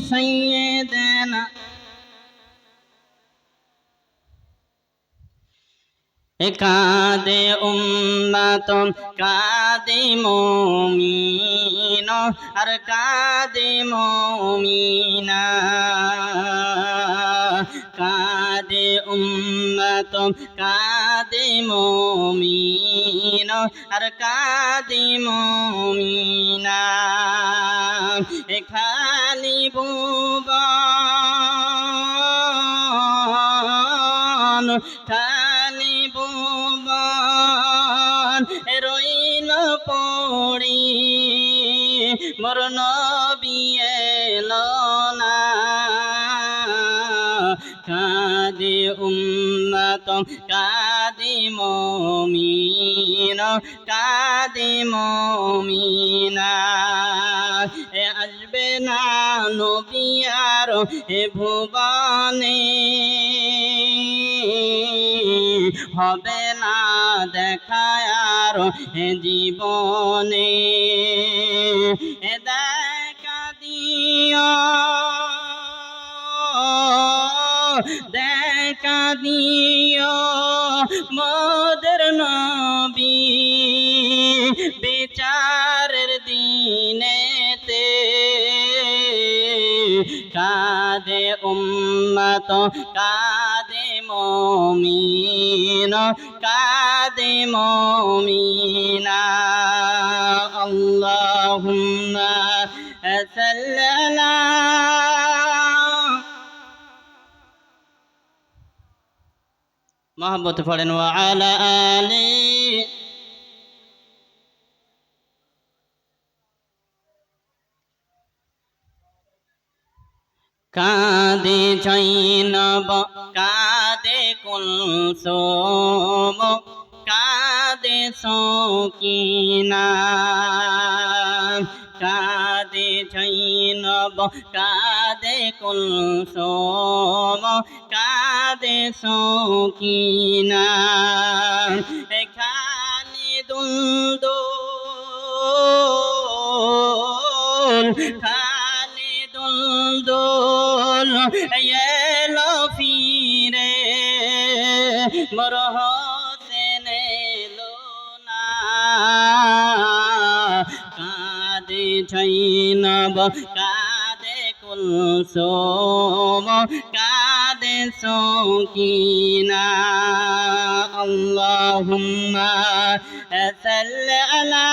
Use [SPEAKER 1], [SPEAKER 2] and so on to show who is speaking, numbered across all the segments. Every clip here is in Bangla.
[SPEAKER 1] سيدنا কাদে উম্মত কাদে মমিন আর কাদে মমিনা। কাদে উম্মত কাদে মমিন আর কাদে মমিনা। এখানি ভুবন ভুবন রইল পড়ি। মোর নবী এলো না। কাদে মমিন, কাদে মমিনা। এ আসবে না নবী আর এ ভুবনে। হবে না দেখা আর এ জীবনে। এ দেখা দিও দেখা দিও মোদের নবী বিচারের দিনেতে। কাদে উম্মত, কাদে মমিন কাদে মমিনা আল্লাহুম্মা সাল্লাল্লাহ মহব্বত পড়েন ওয়া আলা আলি কাদে জৈনব কাদে কুলসুম। সকিনা কাদে জৈনব কাদে কুলসুম কাদে সকিনা এখানে দুন্দুল খালি দুন্দুল এলো ফিরে মোর জৈনব কাদে কুলসুম কাদে সকিনা আল্লাহুম্মা সাল্লি আলা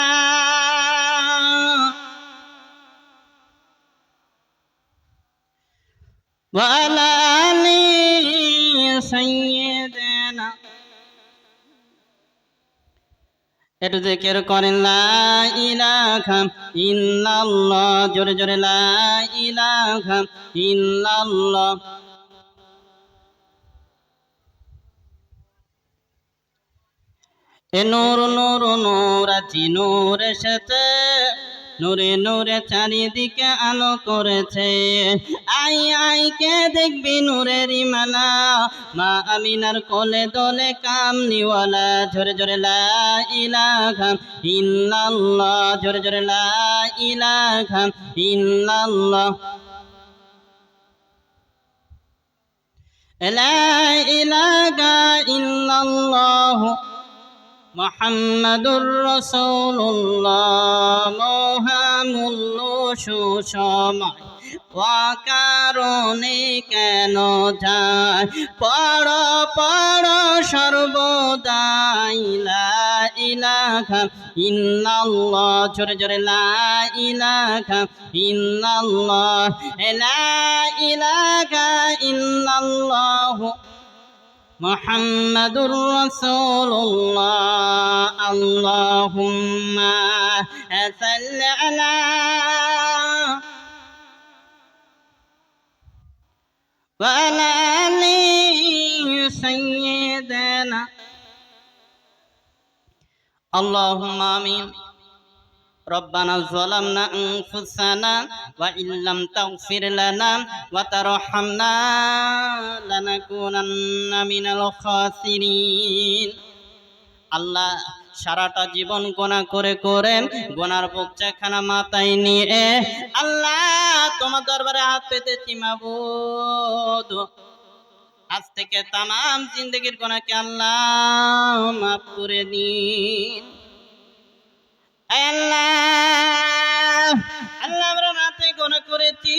[SPEAKER 1] وعلى آل سيدنا একটু জিকির করেন, লা ইলাহা ইল্লাল্লাহ জোরে জোরে, লা ইলাহা ইল্লাল্লাহ এ নূর নূর নূর আছি নূরের সাথে নূরে নূরে চারিদিকে আলো করেছে। আই আই, কে দেখবি নূরের ইমালা? মা আমিনার কোলে দোলে কামনিওয়ালা ঝরে ঝরে লা ইলাহা ইল্লাল্লাহ। ঝরে ঝরে লা ইলাহা ইল্লাল্লাহ। ইলাহা ইল্লাল্লাহ। মোহাম্মদুর রসুল্লাহ মহামূল্য সুসময় কারণে কেন যায়? পড় পড় সর্বদাই, লা ইলাহা ইল্লাল্লাহ, জোরে জোরে, লা ইলাহা ইল্লাল্লাহ, লা ইলাহা ইল্লাল্লাহ محمد رسول الله. اللهم صل على وعلى آل سيدنا. اللهم آمين. ربنا ظلمنا أنفسنا وإن لم تغفر لنا وترحمنا لنكونن من الخاسرين আল্লাহ সারাটা জীবন গোনা করে করে গোনার বোকচাখানা মাথায় নিয়ে আল্লাহ তোমার দরবারে হাত পেতেছি মাবুদ আজ থেকে তাম জিন্দগির গোনাকে আল্লাহ মাফ করে দিন আল্লাহ আল্লাহ আমরা রাতে গোনা করেছি।